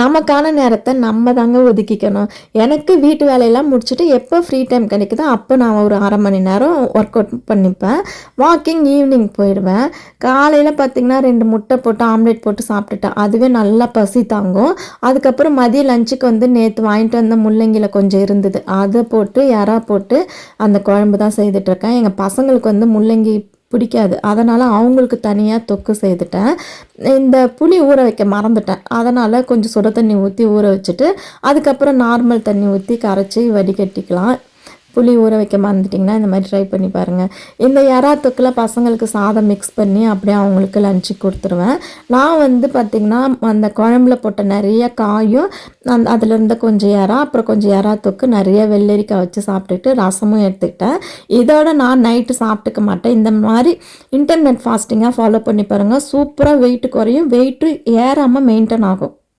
நமக்கான நேரத்தை நம்ம தாங்க ஒதுக்கிக்கணும். எனக்கு வீட்டு வேலையெல்லாம் முடிச்சுட்டு எப்போ ஃப்ரீ டைம் கிடைக்குதோ அப்போ நான் ஒரு அரை மணி நேரம் ஒர்க் அவுட் பண்ணிப்பேன். வாக்கிங் ஈவினிங் போயிடுவேன். காலையில் பார்த்திங்கன்னா ரெண்டு முட்டை போட்டு ஆம்லேட் போட்டு சாப்பிட்டுட்டேன் அதுவே நல்லா பசி தாங்கும். அதுக்கப்புறம் மதிய லஞ்சுக்கு வந்து நேற்று வாங்கிட்டு வந்த முள்ளங்கியில் கொஞ்சம் இருந்தது. அதை போட்டு இறா போட்டு அந்த குழம்பு தான் செய்துட்ருக்கேன் எங்கள் பசங்களுக்கு வந்து முள்ளங்கி பிடிக்காது. அதனால் அவங்களுக்கு தனியாக தொக்கு செய்துட்டேன். இந்த புளி ஊற வைக்க மறந்துட்டேன். அதனால் கொஞ்சம் சுட தண்ணி ஊற்றி ஊற வச்சுட்டு அதுக்கப்புறம் நார்மல் தண்ணி ஊற்றி கரைச்சி வடிகட்டிக்கலாம். புளி ஊற வைக்க மறந்துட்டிங்கன்னா இந்த மாதிரி ட்ரை பண்ணி பாருங்கள் இந்த எறா தொக்கில் பசங்களுக்கு சாதம் மிக்ஸ் பண்ணி அப்படியே அவங்களுக்கு லஞ்சு கொடுத்துருவேன். நான் வந்து பார்த்திங்கன்னா அந்த குழம்புல போட்ட நிறைய காயும் அந்த அதில் இருந்த கொஞ்சம் எறா அப்புறம் கொஞ்சம் எறா தொக்கு நிறைய வெள்ளரிக்காய் வச்சு சாப்பிட்டுட்டு ரசமும் எடுத்துக்கிட்டேன். இதோட நான் நைட்டு சாப்பிட்டுக்க மாட்டேன். இந்த மாதிரி இன்டர்நெட் ஃபாஸ்டிங்காக ஃபாலோ பண்ணி பாருங்கள் சூப்பராக வெயிட் குறையும். வெயிட்டும் ஏறாமல் மெயின்டைன் ஆகும்.